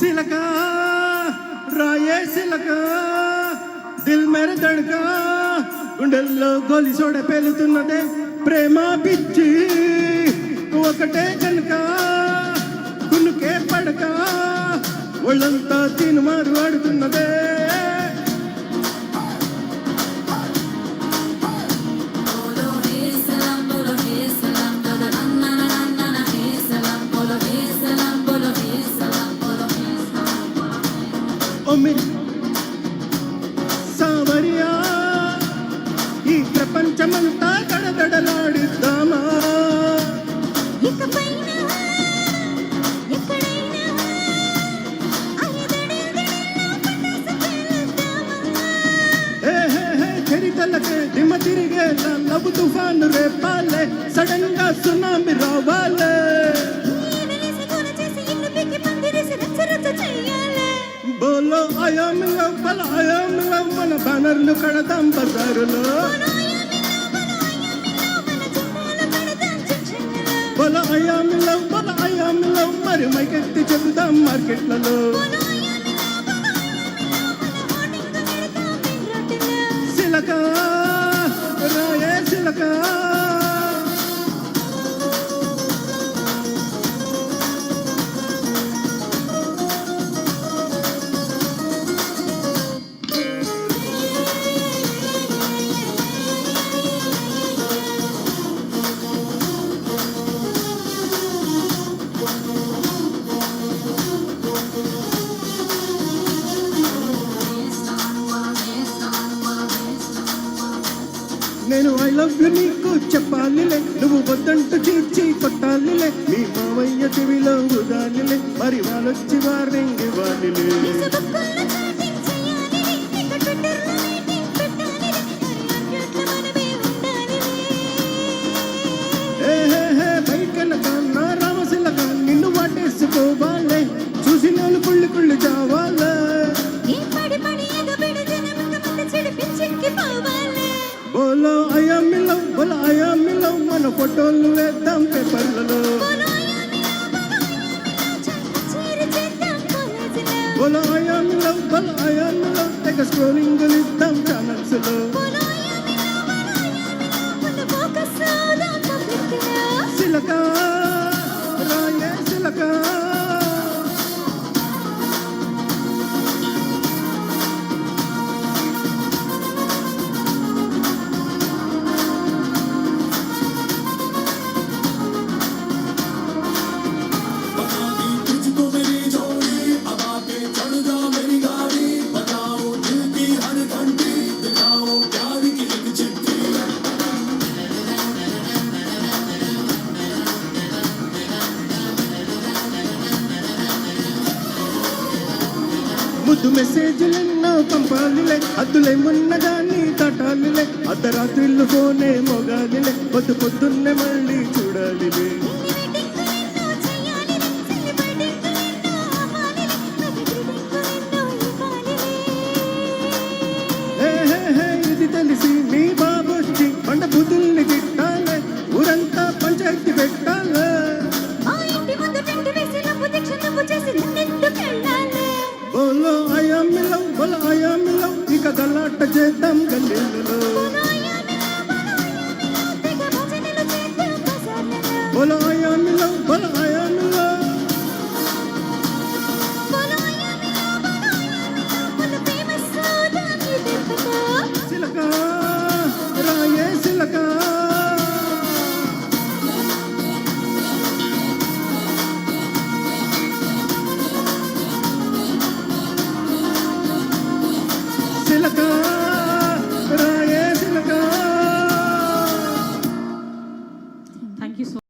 सिलका राये सिलका దిల్ మేర దడక గుండెల్లో గోలి సోడ పేలుతున్నదే ప్రేమ పిచ్చి ఒకటే కనుక కునుకే పడక ఒళ్ళంతా తినుమారు ఆడుతున్నదే హే హే చరితలకే దిమ్మ తిరిగే లవ్ తుఫాను రేపాలే. సడన్గా సునామి రావాలే. బోలో బల ఐయామ్ లవ్ మన బ్యానర్లు కడదాం బజారులో. బల అయ్యా లవ్ బల అయ్యా లవ్ మరి మైకెత్తి చెబుదాం మార్కెట్లలో. నేను ఐ లవ్ యు నీకు చెప్పాలిలే. నువ్వు వద్దంటూ చీచి కొట్టాలిలే. మీ మావయ్య చెవిలో ఉదాలిలే మరి వాళ్ళొచ్చి వార్నింగ్ ఇవ్వాలిలే. ఫోటోలు వేద్దాం పేపర్లలో. బోలో ఐయామ్ లవ్ బోలో ఐయామ్ లవ్ తెగ స్క్రోలింగ్ ఇద్దాం ఛానల్స్ ముద్దు మెసేజ్లెన్నో పంపాలిలే. అద్దులే మున్నగాని తటాలిలే. అర్ధరాత్రిళ్ళు ఫోనే మొగాలిలే. పొద్దు పొద్దున్నే మళ్ళీ చూడాలిలే బోలో